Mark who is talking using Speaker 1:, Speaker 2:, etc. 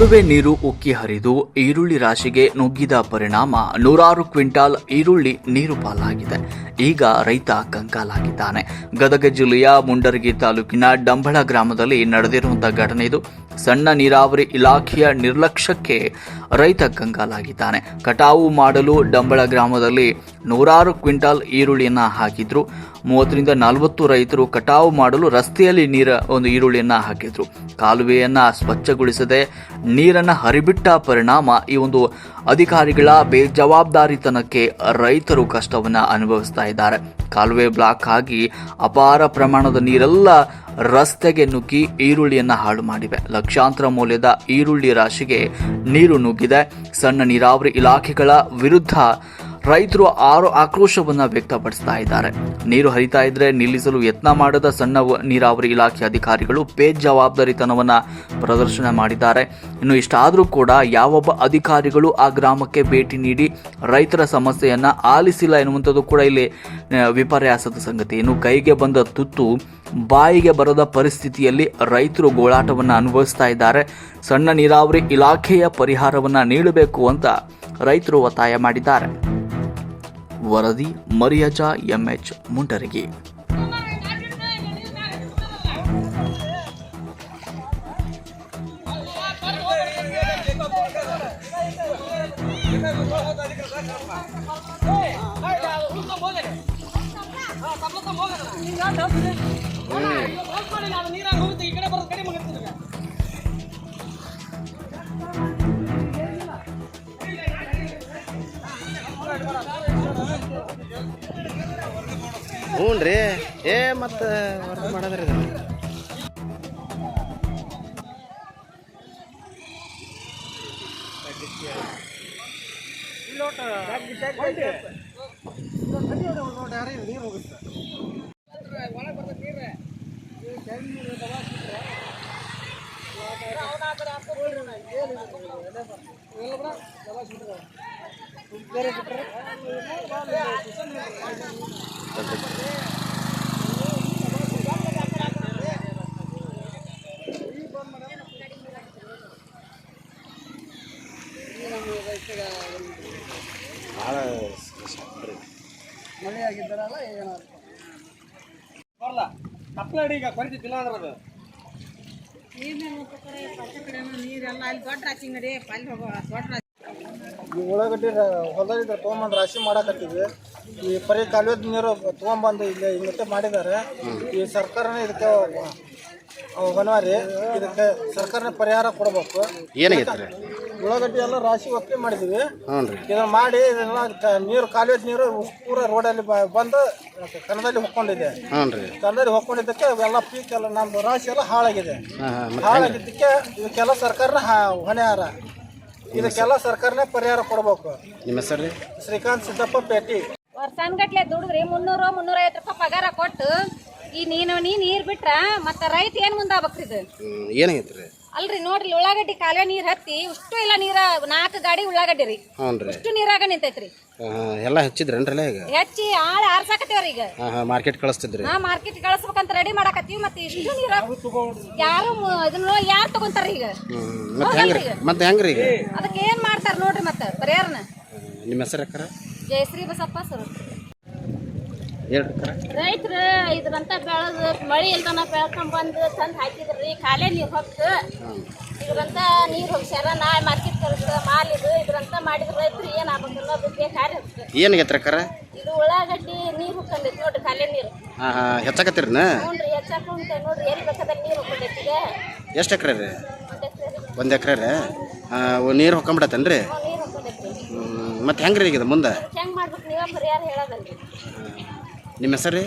Speaker 1: ಕಾಲುವೆ ನೀರು ಉಕ್ಕಿ ಹರಿದು ಈರುಳ್ಳಿ ರಾಶಿಗೆ ನುಗ್ಗಿದ ಪರಿಣಾಮ ನೂರಾರು ಕ್ವಿಂಟಾಲ್ ಈರುಳ್ಳಿ ನೀರು ಪಾಲಾಗಿದೆ ಈಗ ರೈತ ಕಂಕಾಲಾಗಿದ್ದಾನೆ ಗದಗ ಜಿಲ್ಲೆಯ ಮುಂಡರಗಿ ತಾಲೂಕಿನ ಡಂಬಳ ಗ್ರಾಮದಲ್ಲಿ ನಡೆದಿರುವಂತಹ ಘಟನೆ ಇದು. ಸಣ್ಣ ನೀರಾವರಿ ಇಲಾಖೆಯ ನಿರ್ಲಕ್ಷ್ಯಕ್ಕೆ ರೈತ ಕಂಗಾಲಾಗಿದ್ದಾನೆ. ಕಟಾವು ಮಾಡಲು ಡಂಬಳ ಗ್ರಾಮದಲ್ಲಿ ನೂರಾರು ಕ್ವಿಂಟಾಲ್ ಈರುಳ್ಳಿಯನ್ನು ಹಾಕಿದ್ರು. ಮೂವತ್ತರಿಂದ ನಲವತ್ತು ರೈತರು ಕಟಾವು ಮಾಡಲು ರಸ್ತೆಯಲ್ಲಿ ನೀರ ಒಂದು ಈರುಳ್ಳಿಯನ್ನು ಹಾಕಿದ್ರು. ಕಾಲುವೆಯನ್ನು ಸ್ವಚ್ಛಗೊಳಿಸದೆ ನೀರನ್ನ ಹರಿಬಿಟ್ಟ ಪರಿಣಾಮ ಈ ಒಂದು ಅಧಿಕಾರಿಗಳ ಬೇಜವಾಬ್ದಾರಿತನಕ್ಕೆ ರೈತರು ಕಷ್ಟವನ್ನ ಅನುಭವಿಸ್ತಾ ಇದ್ದಾರೆ. ಕಾಲುವೆ ಬ್ಲಾಕ್ ಆಗಿ ಅಪಾರ ಪ್ರಮಾಣದ ನೀರೆಲ್ಲ ರಸ್ತೆಗೆ ನುಗ್ಗಿ ಈರುಳ್ಳಿಯನ್ನು ಹಾಳು ಮಾಡಿವೆ. ಲಕ್ಷಾಂತರ ಮೌಲ್ಯದ ಈರುಳ್ಳಿ ರಾಶಿಗೆ ನೀರು ನುಗ್ಗಿದೆ. ಸಣ್ಣ ನೀರಾವರಿ ಇಲಾಖೆಗಳ ವಿರುದ್ಧ ರೈತರು ಆರು ಆಕ್ರೋಶವನ್ನ ವ್ಯಕ್ತಪಡಿಸ್ತಾ ಇದ್ದಾರೆ. ನೀರು ಹರಿತಾ ಇದ್ರೆ ನಿಲ್ಲಿಸಲು ಯತ್ನ ಮಾಡದ ಸಣ್ಣ ನೀರಾವರಿ ಇಲಾಖೆ ಅಧಿಕಾರಿಗಳು ಬೇಜವಾಬ್ದಾರಿತನವನ್ನ ಪ್ರದರ್ಶನ ಮಾಡಿದ್ದಾರೆ. ಇನ್ನು ಇಷ್ಟಾದರೂ ಕೂಡ ಯಾವೊಬ್ಬ ಅಧಿಕಾರಿಗಳು ಆ ಗ್ರಾಮಕ್ಕೆ ಭೇಟಿ ನೀಡಿ ರೈತರ ಸಮಸ್ಯೆಯನ್ನ ಆಲಿಸಿಲ್ಲ ಎನ್ನುವಂಥದ್ದು ಕೂಡ ಇಲ್ಲಿ ವಿಪರ್ಯಾಸದ ಸಂಗತಿ. ಇನ್ನು ಕೈಗೆ ಬಂದ ತುತ್ತು ಬಾಯಿಗೆ ಬರದ ಪರಿಸ್ಥಿತಿಯಲ್ಲಿ ರೈತರು ಗೋಳಾಟವನ್ನು ಅನುಭವಿಸ್ತಾ ಇದ್ದಾರೆ. ಸಣ್ಣ ನೀರಾವರಿ ಇಲಾಖೆಯ ಪರಿಹಾರವನ್ನು ನೀಡಬೇಕು ಅಂತ ರೈತರು ಒತ್ತಾಯ ಮಾಡಿದ್ದಾರೆ. ವರದಿ ಮರಿಯಜ ಎಂಎಚ್ ಮುಂಡರಗಿ
Speaker 2: ಹ್ಞೂ ರೀ ಏ ಮತ್ತು ವರದಿ ಮಾಡೋದ್ರಿ ಇದು ಭಾಳ ರೀ
Speaker 3: ಮಳೆ ಆಗಿದ್ದಾರಲ್ಲ ಏನೋ ಬರಲ್ಲ ಕಪ್ಲಡಿ ಈಗ ಕೊರಿತಿದ್ದಿಲ್ಲ ಅಂದ್ರೆ ಅದು
Speaker 4: ನೀರೆಲ್ಲ ಅಲ್ಲಿ ದೊಡ್ಡ ರಾಶಿ ನಡಿ ಅಲ್ಲಿ ಹೋಗೋ ದೊಡ್ಡ ರಾಶಿ
Speaker 3: ಈ ಉಳ್ಳಾಗಡ್ಡಿ ಹೊಲದಿಂದ ತೊಗೊಂಬಂದು ರಾಶಿ ಮಾಡಾಕತ್ತೀವಿ. ಈ ಪರಿ ಕಾಲುವೆದ ನೀರು ತೊಗೊಂಬಂದು ಇಲ್ಲಿ ಹಿಂಗಟ್ಟೆ ಮಾಡಿದ್ದಾರೆ ಈ ಸರ್ಕಾರನೇ ಇದಕ್ಕೆ ಹೊನವಾರಿ ಇದಕ್ಕೆ ಸರ್ಕಾರನೇ ಪರಿಹಾರ ಕೊಡಬೇಕು.
Speaker 2: ಏನಾಗೈತೆ ರೀ?
Speaker 3: ಉಳ್ಳಾಗಡ್ಡಿ ಎಲ್ಲ ರಾಶಿ ಒಪ್ಪಿ
Speaker 2: ರೀ.
Speaker 3: ಇದನ್ನ ಮಾಡಿ ಇದನ್ನ ನೀರು ಕಾಲುವೆದ ನೀರು ಪೂರ ರೋಡಲ್ಲಿ ಬಂದು ಕನ್ನದಲ್ಲಿ ಹೊಕ್ಕೊಂಡಿದೆ. ಕನ್ನದಲ್ಲಿ ಹೊಕ್ಕೊಂಡಿದ್ದಕ್ಕೆ ಎಲ್ಲ ಪೀಕ್ ಎಲ್ಲ ನಮ್ದು ರಾಶಿ ಎಲ್ಲ ಹಾಳಾಗಿದೆ. ಹಾಳಾಗಿದ್ದಕ್ಕೆ ಇದಕ್ಕೆಲ್ಲ ಸರ್ಕಾರನ ಹೊಣೆಹಾರ. ಇದಕ್ಕೆಲ್ಲ ಸರ್ಕಾರನೇ ಪರಿಹಾರ ಕೊಡಬೇಕು.
Speaker 2: ನಿಮ್ಮ ಹೆಸರು ರೀ?
Speaker 3: ಶ್ರೀಕಾಂತ್ ಸಿದ್ದಪ್ಪ ಪೇಟಿ.
Speaker 4: ವರ್ಷಾನ್ಗಟ್ಲೆ ದುಡಿದ್ರಿ ಮುನ್ನೂರು ಮುನ್ನೂರೈವತ್ತು ರೂಪಾಯಿ ಪಗಾರ ಕೊಟ್ಟು ಈ ನೀನು ನೀ ನೀರು ಬಿಟ್ರ ಮತ್ತೆ ರೈತ ಏನು ಮುಂದಾಗ್ಬೇಕ್ರಿ ಇದು?
Speaker 2: ಏನಾಗೈತ್ರಿ?
Speaker 4: ಅಲ್ರಿ ನೋಡ್ರಿ ಉಳ್ಳಾಗಡ್ಡಿ ಕಾಲೇ ನೀರ್ ಹತ್ತಿ ಇಷ್ಟು ಎಲ್ಲ ನೀರ ನಾಲ್ಕು ಗಾಡಿ ಉಳ್ಳಾಗಡ್ಡಿ ರೀ.
Speaker 2: ಹ್ಞೂ ರೀ.
Speaker 4: ಇಷ್ಟು ನೀರಾಗ ನಿಂತೈತ್ರಿ.
Speaker 2: ಎಲ್ಲ ಹಚ್ಚಿದ್ರೇನ್ರಲ್ಲ ಈಗ?
Speaker 4: ಹೆಚ್ಚಿ ಆಳ ಆರ್ಸಾಕತ್ತೇವ್ರಿ ಈಗ.
Speaker 2: ಹಾಂ ಹಾಂ ಮಾರ್ಕೆಟ್ ಕಳಿಸ್ತಿದ್ರಿ.
Speaker 4: ನಾ ಮಾರ್ಕೆಟ್ ಕಳಿಸ್ಬೇಕಂತ ರೆಡಿ ಮಾಡಾಕತ್ತೀವಿ ಮತ್ತೆ ಇಷ್ಟು ನೀರ ಯಾರು ಇದನ್ನ ಯಾರು ತಗೊಂತಾರ ಈಗ?
Speaker 2: ಮತ್ತೆ ಹೆಂಗ್ರಿ? ಮತ್ತೆ ಹೆಂಗ್ರಿ ಈಗ?
Speaker 4: ಅದಕ್ಕೆ ಏನ್ ಮಾಡ್ತಾರ ನೋಡ್ರಿ ಮತ್ತೆ ಪರಿಹಾರನ.
Speaker 2: ನಿಮ್ಮ ಹೆಸರು ಯಾಕಾರ?
Speaker 4: ಜಯಶ್ರೀ ಬಸಪ್ಪ ಸರ್. ರೈತರು ಇದ್ರಂತ ಬೆಳೆದು ಮಳಿ ಇಲ್ದನ ಬೆಳ್ಕೊಂಡ್ ಬಂದು ತಂದು ಹಾಕಿದ್ರಿ ಕಾಲೇ ನೀರು ಹೊತ್ತು. ಇದ್ರಂತ ನೀರು ಹೋಗ್ಸ್ಯಾರ ನಾ ಮಾರ್ಕೆಟ್ ಕಳಿಸ್ತ ಮಾಲ್ ಇದು ಇದ್ರಂತ ಮಾಡಿದ್ರ ರೈತರು ಏನು ಆಗ್ಬೇಕು ಅನ್ನೋದು ಬೇಕಾದ್ರೆ
Speaker 2: ಏನು ರೀ
Speaker 4: ಇದು ಉಳ್ಳಾಗಡ್ಡಿ ನೀರು ಹುಕ್ಕಂದೈತಿ ನೋಡ್ರಿ ಕಾಲೇ ನೀರು.
Speaker 2: ಹಾಂ ಹಾಂ ಹೆಚ್ಚಾಕತ್ತೀರಿನ?
Speaker 4: ಹೆಚ್ಚಾಕ ಉಂಟು ನೋಡ್ರಿ ಎಲ್ಲಿ ಬೇಕಾದ್ರೆ ನೀರು ಹುಕ್ಕಂದೈತಿ ಈಗ.
Speaker 2: ಎಷ್ಟು ಎಕರೆ ರೀ?
Speaker 4: ಒಂದ್ ಎಕ್ರೆ
Speaker 2: ರೀ. ನೀರು ಹೊಕ್ಕೊಂಬಿಡತ್ತೇನು ರೀ ಮತ್ತೆ ಹೆಂಗೆ ರೀ ಈಗ ಇದು ಮುಂದೆ?
Speaker 4: ಹೆಂಗ್ ಮಾಡ್ಬೇಕು ನೀವೇ ಪರಿಹಾರ ಹೇಳೋದಲ್ರಿ.
Speaker 2: ನಿಮ್ಮ ಹೆಸರೇ